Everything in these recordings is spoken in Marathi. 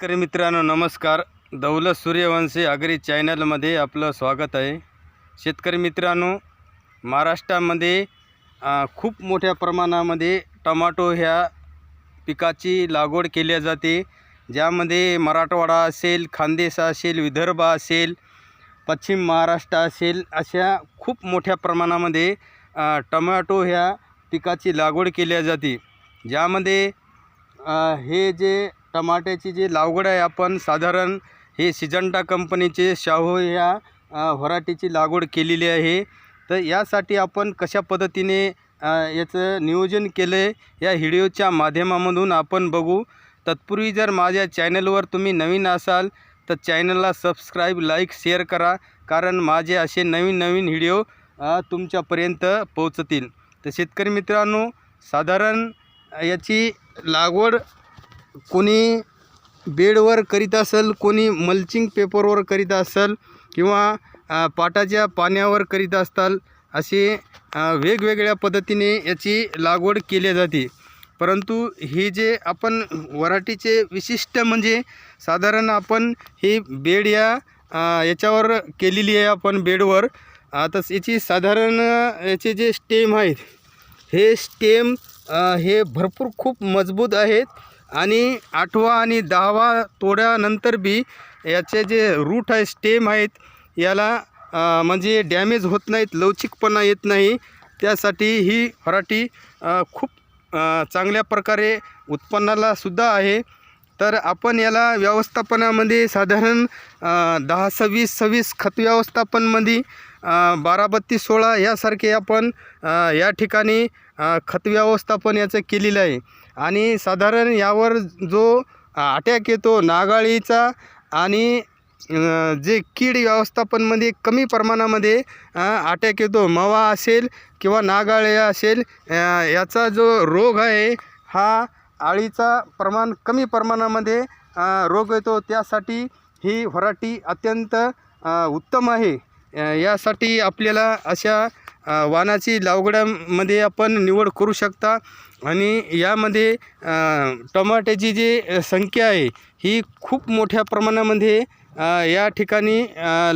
शेतकरी मित्रांनो नमस्कार. दौलत सूर्यवंशी आगरी चॅनलमध्ये आपलं स्वागत आहे. शेतकरी मित्रांनो महाराष्ट्रामध्ये खूप मोठ्या प्रमाणामध्ये टमाटो ह्या पिकाची लागवड केली जाते. ज्यामध्ये मराठवाडा असेल खानदेश असेल विदर्भ असेल पश्चिम महाराष्ट्र असेल अशा खूप मोठ्या प्रमाणामध्ये टमाटो ह्या पिकाची लागवड केली जाते. ज्यामध्ये हे जे टमाट्याची जी लागवड आहे आपण साधारण हे सिजंटा कंपनीचे शाहू या अ, व्हरायटीची लागवड केलेली आहे. तर यासाठी आपण कशा पद्धतीने याचं नियोजन केलं आहे या व्हिडिओच्या माध्यमामधून आपण बघू. तत्पूर्वी जर माझ्या चॅनलवर तुम्ही नवीन असाल तर चॅनलला सबस्क्राईब लाईक शेअर करा. कारण माझे असे नवीन नवीन व्हिडिओ तुमच्यापर्यंत पोहोचतील. तर शेतकरी मित्रांनो साधारण याची लागवड कोणी बेडवर करीत असेल कोणी मल्चिंग पेपरवर करीत असेल किंवा पाटाच्या पाण्यावर करीत असताल असे वेगवेगळ्या पद्धतीने याची लागवड केली जाते. परंतु हे जे आपण वराठीचे विशिष्ट म्हणजे साधारण आपण ही बेड या याच्यावर केलेली आहे आपण बेडवर. आता याची साधारण याचे जे स्टेम आहेत हे स्टेम हे भरपूर खूप मजबूत आहेत. आणि आठवा आणि दहावा तोड्यानंतर बी याचे जे रूट आहे स्टेम आहेत याला म्हणजे डॅमेज होत नाहीत लवचिकपणा येत नाही त्यासाठी ही व्हराठी खूप चांगल्या प्रकारे उत्पन्नाला सुद्धा आहे. तर आपण याला व्यवस्थापनामध्ये साधारण दहा सव्वीस सव्वीस खत व्यवस्थापनमध्ये बारा बत्तीस सोळा यासारखे आपण या ठिकाणी खत व्यवस्थापन याचं केलेलं आहे. आणि साधारण यावर जो अटॅक येतो नागाळीचा आणि जे कीड व्यवस्थापनमध्ये कमी प्रमाणामध्ये अटॅक येतो मवा असेल किंवा नागाळ्या असेल याचा जो रोग आहे हा आळीचा प्रमाण कमी प्रमाणामध्ये रोग येतो. त्यासाठी ही व्हराठी अत्यंत उत्तम आहे. यासाठी आपल्याला अशा वाणाची लागवडामध्ये आपण निवड करू शकता. आणि यामध्ये टमाट्याची जी संख्या आहे ही खूप मोठ्या प्रमाणामध्ये या ठिकाणी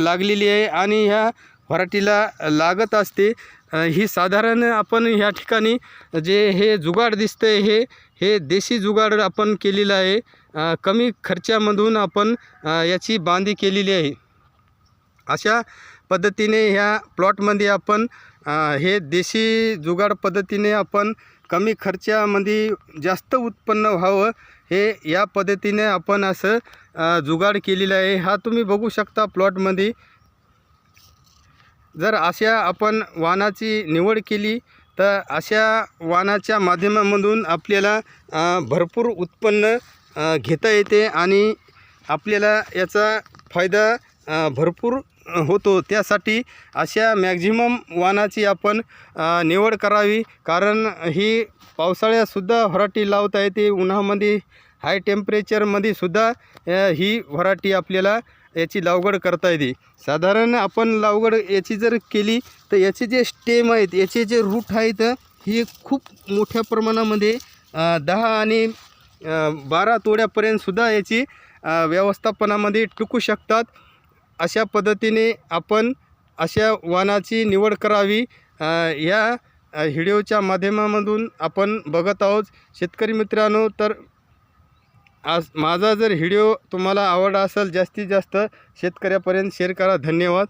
लागलेली आहे आणि ह्या व्हराठीला लागत असते. ही साधारण आपण ह्या ठिकाणी जे हे जुगाड दिसतं हे हे देशी जुगाड आपण केलेलं आहे. कमी खर्चामधून आपण याची बांधी केलेली आहे. अशा पद्धतीने ह्या प्लॉटमध्ये आपण हे देशी जुगाड पद्धतीने आपण कमी खर्चामध्ये जास्त उत्पन्न व्हावं हे या पद्धतीने आपण असं जुगाड केलेलं आहे. हा तुम्ही बघू शकता प्लॉटमध्ये. जर अशा आपण वाहनाची निवड केली तर अशा वाहनाच्या माध्यमामधून आपल्याला भरपूर उत्पन्न घेता येते आणि आपल्याला याचा फायदा भरपूर होतो. त्यासाठी अशा मॅक्झिमम वाणाची आपण निवड करावी. कारण ही पावसाळ्यातसुद्धा व्हराटी लावता येते. उन्हामध्ये हाय टेम्परेचरमध्ये सुद्धा ही व्हराटी आपल्याला याची लागवड करता येते. साधारण आपण लावगड याची जर केली तर याचे जे स्टेम आहेत याचे जे रूट आहेत हे खूप मोठ्या प्रमाणामध्ये दहा आणि बारा तोड्यापर्यंतसुद्धा याची व्यवस्थापनामध्ये टिकू शकतात. अशा पद्धतीने आपण अशा वाहनाची निवड करावी या व्हिडिओच्या माध्यमामधून आपण बघत आहोत. शेतकरी मित्रांनो तर आज माझा जर व्हिडिओ तुम्हाला आवडला असेल जास्तीत जास्त शेतकऱ्यापर्यंत शेअर करा. धन्यवाद.